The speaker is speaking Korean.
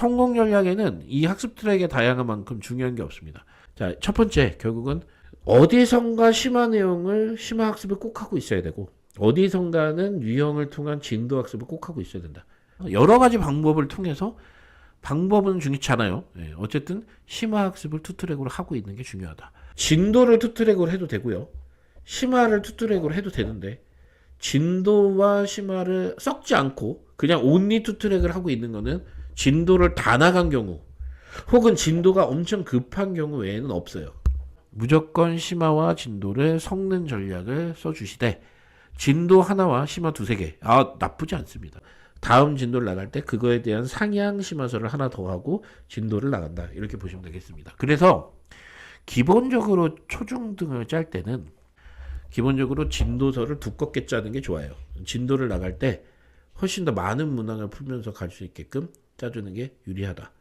성공 전략에는 이 학습 트랙의 다양함만큼 중요한 게 없습니다. 자, 첫 번째, 결국은 어디선가 심화 내용을 심화 학습을 꼭 하고 있어야 되고, 어디선가는 유형을 통한 진도 학습을 꼭 하고 있어야 된다. 여러 가지 방법을 통해서 방법은 중요치 않아요. 예, 어쨌든 심화 학습을 투트랙으로 하고 있는 게 중요하다. 진도를 투트랙으로 해도 되고요. 심화를 투트랙으로 해도 되는데 진도와 심화를 섞지 않고 그냥 온리 투트랙을 하고 있는 거는 진도를 다 나간 경우 혹은 진도가 엄청 급한 경우 외에는 없어요. 무조건 심화와 진도를 섞는 전략을 써주시되 진도 하나와 심화 두세 개. 아, 나쁘지 않습니다. 다음 진도를 나갈 때 그거에 대한 상향 심화서를 하나 더 하고 진도를 나간다. 이렇게 보시면 되겠습니다. 그래서 기본적으로 초중 등을 짤 때는 기본적으로 진도서를 두껍게 짜는 게 좋아요. 진도를 나갈 때 훨씬 더 많은 문항을 풀면서 갈 수 있게끔 짜주는 게 유리하다.